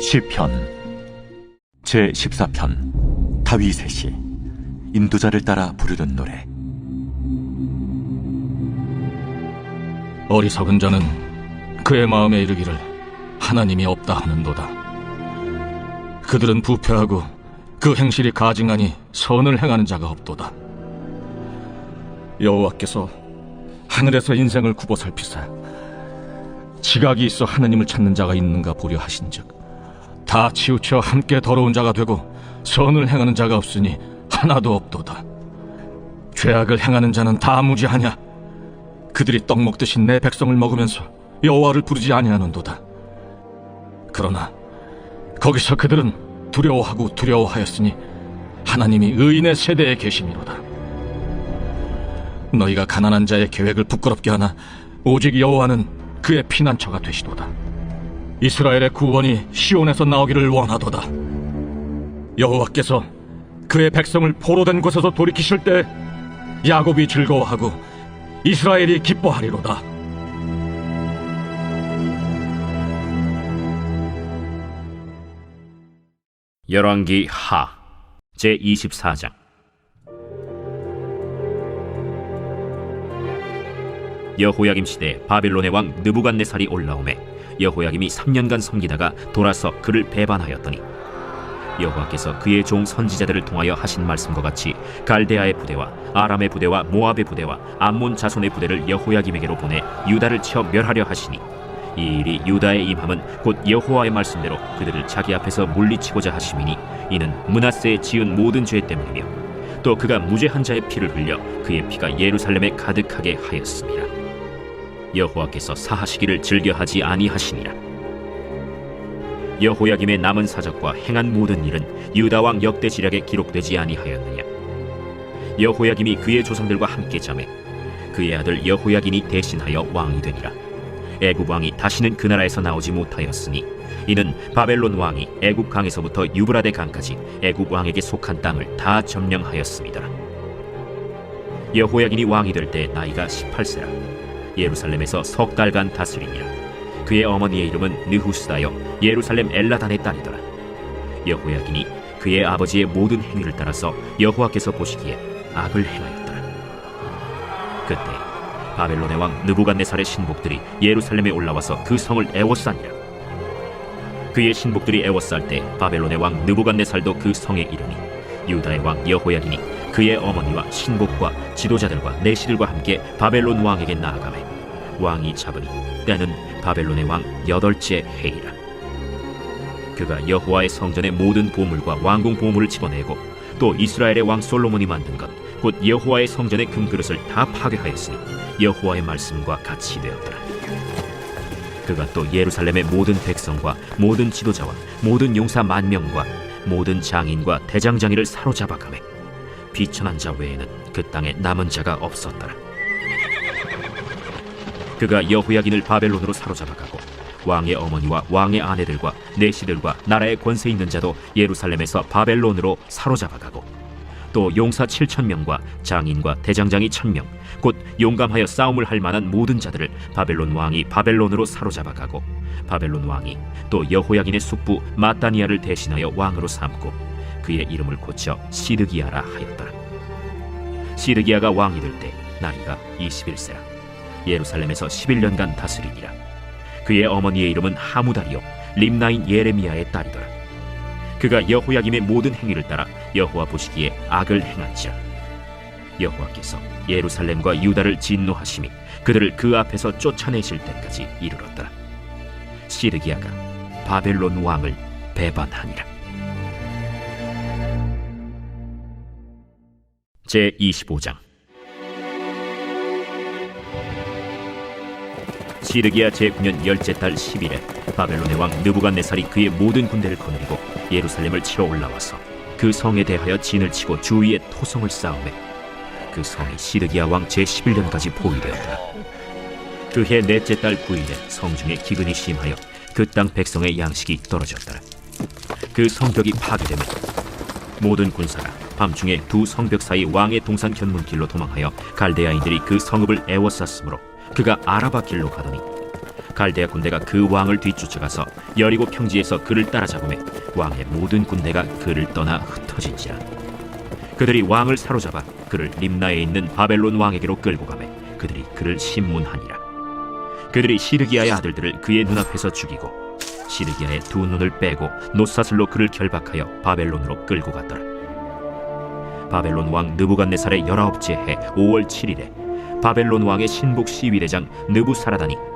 시편. 제 14편. 다윗의 시. 인도자를 따라 부르던 노래. 어리석은 자는 그의 마음에 이르기를 하나님이 없다 하는도다. 그들은 부패하고 그 행실이 가증하니 선을 행하는 자가 없도다. 여호와께서 하늘에서 인생을 굽어 살피사 지각이 있어 하나님을 찾는 자가 있는가 보려 하신즉 다 치우쳐 함께 더러운 자가 되고 선을 행하는 자가 없으니 하나도 없도다. 죄악을 행하는 자는 다 무지하냐? 그들이 떡 먹듯이 내 백성을 먹으면서 여호와를 부르지 아니하는도다. 그러나 거기서 그들은 두려워하고 두려워하였으니 하나님이 의인의 세대에 계심이로다. 너희가 가난한 자의 계획을 부끄럽게 하나 오직 여호와는 그의 피난처가 되시도다. 이스라엘의 구원이 시온에서 나오기를 원하도다. 여호와께서 그의 백성을 포로된 곳에서 돌이키실 때 야곱이 즐거워하고 이스라엘이 기뻐하리로다. 열왕기 하 제 24장. 여호야김 시대 바빌론의 왕 느부갓네살이 올라오매 여호야김이 3년간 섬기다가 돌아서 그를 배반하였더니 여호와께서 그의 종 선지자들을 통하여 하신 말씀과 같이 갈대아의 부대와 아람의 부대와 모압의 부대와 암몬 자손의 부대를 여호야김에게로 보내 유다를 쳐 멸하려 하시니 이 일이 유다의 임함은 곧 여호와의 말씀대로 그들을 자기 앞에서 물리치고자 하심이니 이는 문하세에 지은 모든 죄 때문이며 또 그가 무죄한 자의 피를 흘려 그의 피가 예루살렘에 가득하게 하였습니다. 여호와께서 사하시기를 즐겨하지 아니하시니라. 여호야김의 남은 사적과 행한 모든 일은 유다 왕 역대 지략에 기록되지 아니하였느냐. 여호야김이 그의 조상들과 함께 잠에 그의 아들 여호야긴이 대신하여 왕이 되니라. 애굽 왕이 다시는 그 나라에서 나오지 못하였으니 이는 바벨론 왕이 애굽 강에서부터 유브라데 강까지 애굽 왕에게 속한 땅을 다 점령하였습니다. 여호야긴이 왕이 될 때 나이가 18세라. 예루살렘에서 석 달간 다스리니라. 그의 어머니의 이름은 느후스다여 예루살렘 엘라단의 딸이더라. 여호야긴이 그의 아버지의 모든 행위를 따라서 여호와께서 보시기에 악을 행하였더라. 그때 바벨론의 왕 느부갓네살의 신복들이 예루살렘에 올라와서 그 성을 애워싸니라. 그의 신복들이 애워쌀 때 바벨론의 왕 느부갓네살도 그 성에 이르니 유다의 왕 여호야긴이 그의 어머니와 신복과 지도자들과 내시들과 함께 바벨론 왕에게 나아가매 왕이 잡으니 때는 바벨론의 왕 여덟째 해이라. 그가 여호와의 성전의 모든 보물과 왕궁 보물을 집어내고 또 이스라엘의 왕 솔로몬이 만든 것 곧 여호와의 성전의 금그릇을 다 파괴하였으니 여호와의 말씀과 같이 되었더라 그가 또 예루살렘의 모든 백성과 모든 지도자와 모든 용사 만 명과 모든 장인과 대장장이를 사로잡아 가매 비천한 자 외에는 그 땅에 남은 자가 없었더라. 그가 여호야긴을 바벨론으로 사로잡아가고 왕의 어머니와 왕의 아내들과 내시들과 나라의 권세 있는 자도 예루살렘에서 바벨론으로 사로잡아가고 또 용사 7천 명과 장인과 대장장이 천 명, 곧 용감하여 싸움을 할 만한 모든 자들을 바벨론 왕이 바벨론으로 사로잡아가고 바벨론 왕이 또 여호야긴의 숙부 마따니아를 대신하여 왕으로 삼고 그의 이름을 고쳐 시드기야라 하였더라. 시드기야가 왕이 될 때 나이가 21세라. 예루살렘에서 11년간 다스리니라. 그의 어머니의 이름은 하무다리요 림나인 예레미야의 딸이더라. 그가 여호야김의 모든 행위를 따라 여호와 보시기에 악을 행한지라. 여호와께서 예루살렘과 유다를 진노하심이 그들을 그 앞에서 쫓아내실 때까지 이르렀더라. 시드기야가 바벨론 왕을 배반하니라. 제 25장 시드기야 제9년 열째 달 10일에 바벨론의 왕 느부갓네살이 그의 모든 군대를 거느리고 예루살렘을 치러 올라와서 그 성에 대하여 진을 치고 주위에 토성을 쌓음에 그 성이 시드기야 왕 제11년까지 포위되었더라 그해 넷째 달 9일에 성중에 기근이 심하여 그 땅 백성의 양식이 떨어졌더라. 그 성벽이 파괴되면 모든 군사가 밤중에 두 성벽 사이 왕의 동산 견문길로 도망하여 갈대아인들이 그 성읍을 애워쌌으므로 그가 아라바 길로 가더니 갈대아 군대가 그 왕을 뒤쫓아가서 여리고 평지에서 그를 따라잡음에 왕의 모든 군대가 그를 떠나 흩어진지라. 그들이 왕을 사로잡아 그를 림나에 있는 바벨론 왕에게로 끌고 가매 그들이 그를 신문하니라. 그들이 시드기야의 아들들을 그의 눈앞에서 죽이고 시드기야의 두 눈을 빼고 노사슬로 그를 결박하여 바벨론으로 끌고 갔더라. 바벨론 왕 느부갓네살의 열아홉째 해 5월 7일에 바벨론 왕의 신복 시위대장 느부사라단이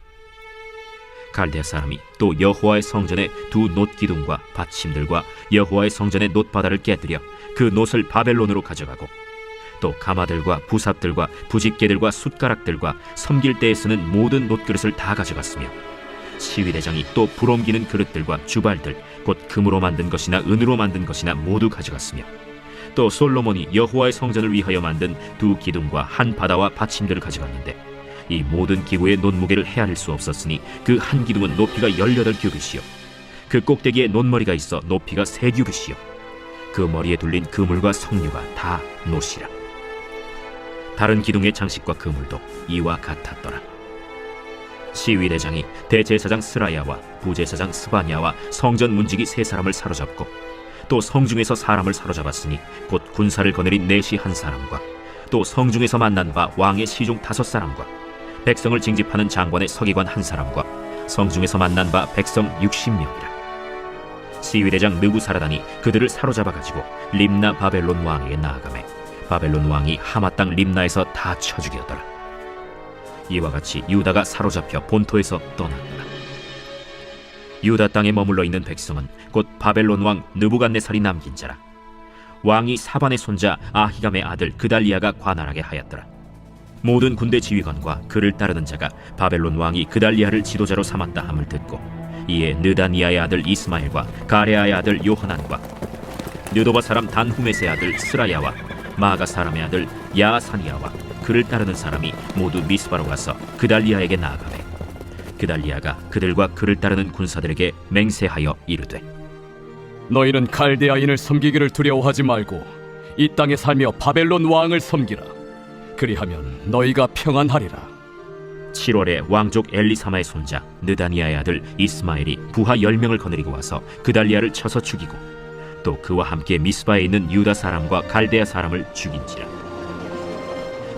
갈대아 사람이 또 여호와의 성전의 두 놋 기둥과 받침들과 여호와의 성전의 놋 바다를 깨뜨려 그 놋을 바벨론으로 가져가고 또 가마들과 부삽들과 부집개들과 숟가락들과 섬길 때에 쓰는 모든 놋그릇을 다 가져갔으며 시위대장이 또 불옮기는 그릇들과 주발들 곧 금으로 만든 것이나 은으로 만든 것이나 모두 가져갔으며 또 솔로몬이 여호와의 성전을 위하여 만든 두 기둥과 한 바다와 받침들을 가져갔는데 이 모든 기구의 논무게를 헤아릴 수 없었으니 그 한 기둥은 높이가 열여덟 규빗이요. 그 꼭대기에 논머리가 있어 높이가 세 규빗이요. 그 머리에 둘린 그물과 석류가 다 노시라. 다른 기둥의 장식과 그물도 이와 같았더라. 시위대장이 대제사장 스라야와 부제사장 스바냐와 성전 문지기 세 사람을 사로잡고 또 성중에서 사람을 사로잡았으니 곧 군사를 거느린 내시 한 사람과 또 성중에서 만난 바 왕의 시중 다섯 사람과 백성을 징집하는 장관의 서기관 한 사람과 성중에서 만난 바 백성 60명이라. 시위대장 느부사라단이 그들을 사로잡아 가지고 림나 바벨론 왕에게 나아가매 바벨론 왕이 하마 땅 림나에서 다 쳐 죽였더라. 이와 같이 유다가 사로잡혀 본토에서 떠났더라. 유다 땅에 머물러 있는 백성은 곧 바벨론 왕 느부갓네살이 남긴 자라. 왕이 사반의 손자 아히감의 아들 그달리아가 관할하게 하였더라 모든 군대 지휘관과 그를 따르는 자가 바벨론 왕이 그달리아를 지도자로 삼았다 함을 듣고 이에 느다니아의 아들 이스마엘과 가레아의 아들 요하난과 느도바 사람 단후메스의 아들 스라야와 마가 사람의 아들 야사니아와 그를 따르는 사람이 모두 미스바로 가서 그달리아에게 나아가매 그달리아가 그들과 그를 따르는 군사들에게 맹세하여 이르되 너희는 갈대아인을 섬기기를 두려워하지 말고 이 땅에 살며 바벨론 왕을 섬기라. 그리하면 너희가 평안하리라. 7월에 왕족 엘리사마의 손자 느다니아의 아들 이스마엘이 부하 10명을 거느리고 와서 그달리아를 쳐서 죽이고 또 그와 함께 미스바에 있는 유다 사람과 갈대아 사람을 죽인지라.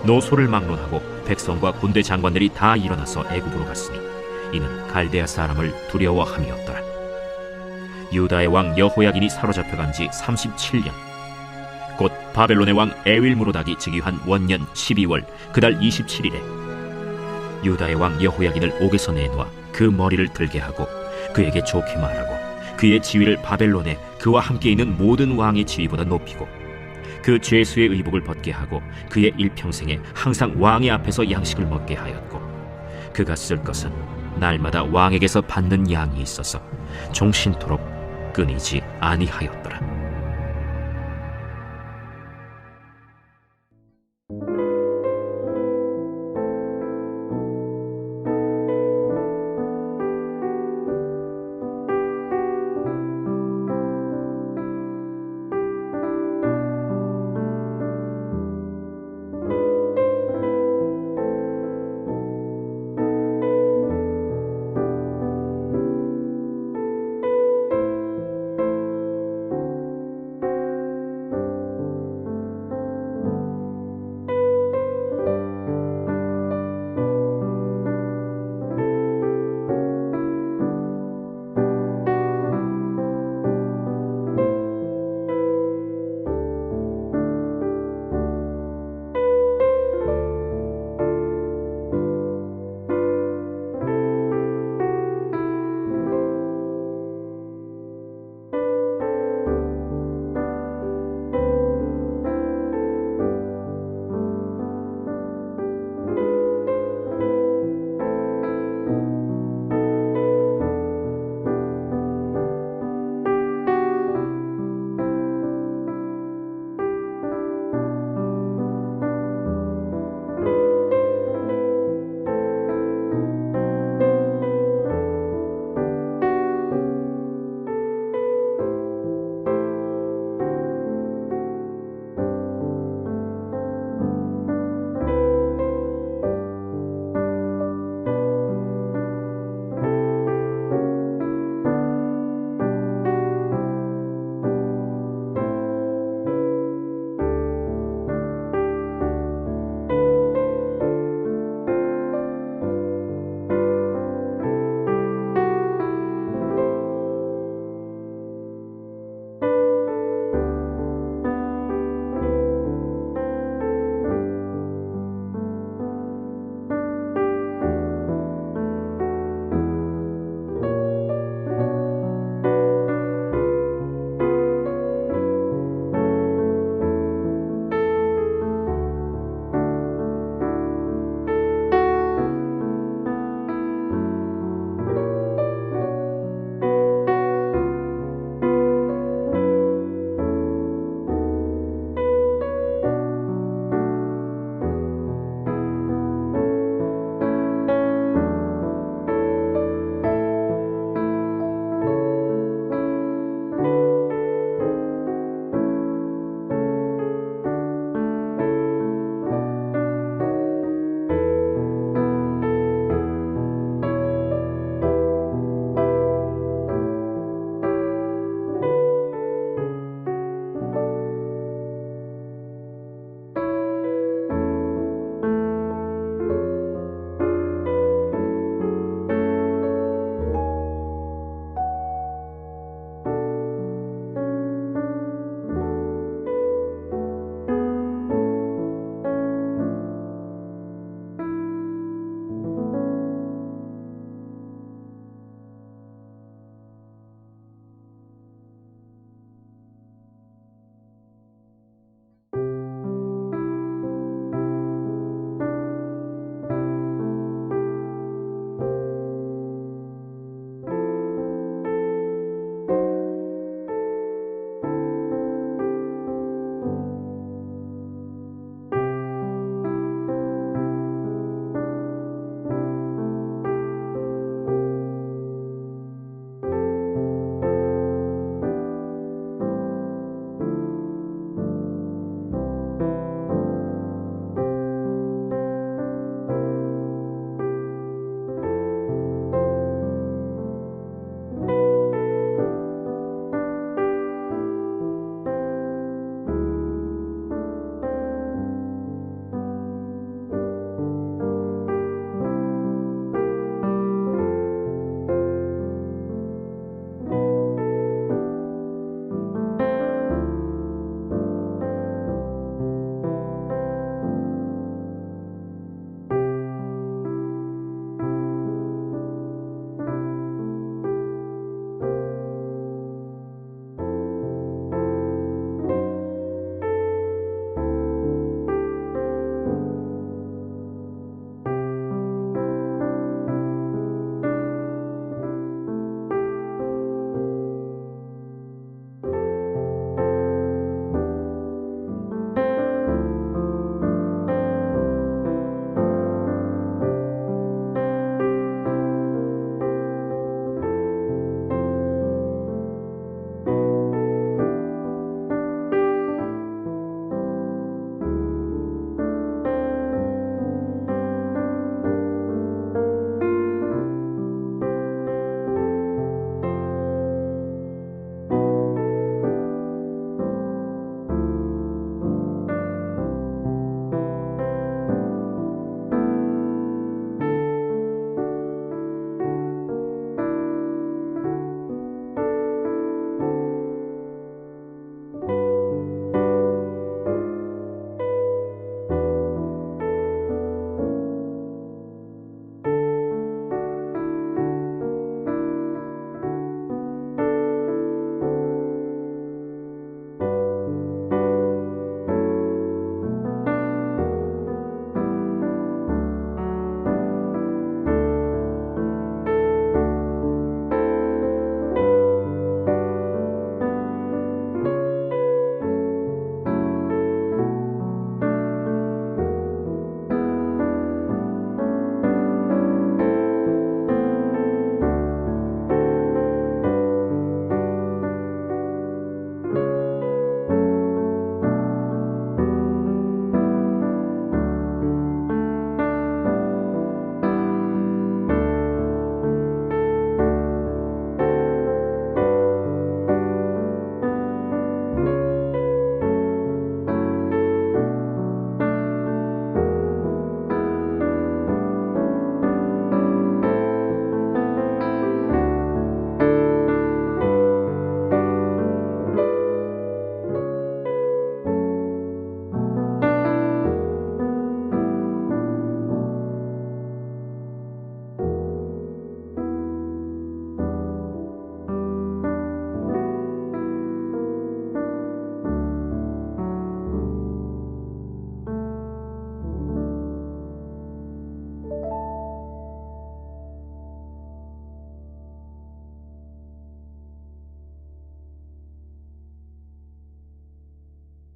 노소를 막론하고 백성과 군대 장관들이 다 일어나서 애굽으로 갔으니 이는 갈대아 사람을 두려워함이었더라. 유다의 왕 여호야긴이 사로잡혀간 지 37년 곧 바벨론의 왕 에윌무로닥이 즉위한 원년 12월 그달 27일에 유다의 왕 여호야긴을 옥에서 내놓아 그 머리를 들게 하고 그에게 좋게 말하고 그의 지위를 바벨론에 그와 함께 있는 모든 왕의 지위보다 높이고 그 죄수의 의복을 벗게 하고 그의 일평생에 항상 왕의 앞에서 양식을 먹게 하였고 그가 쓸 것은 날마다 왕에게서 받는 양이 있어서 종신토록 끊이지 아니하였더라.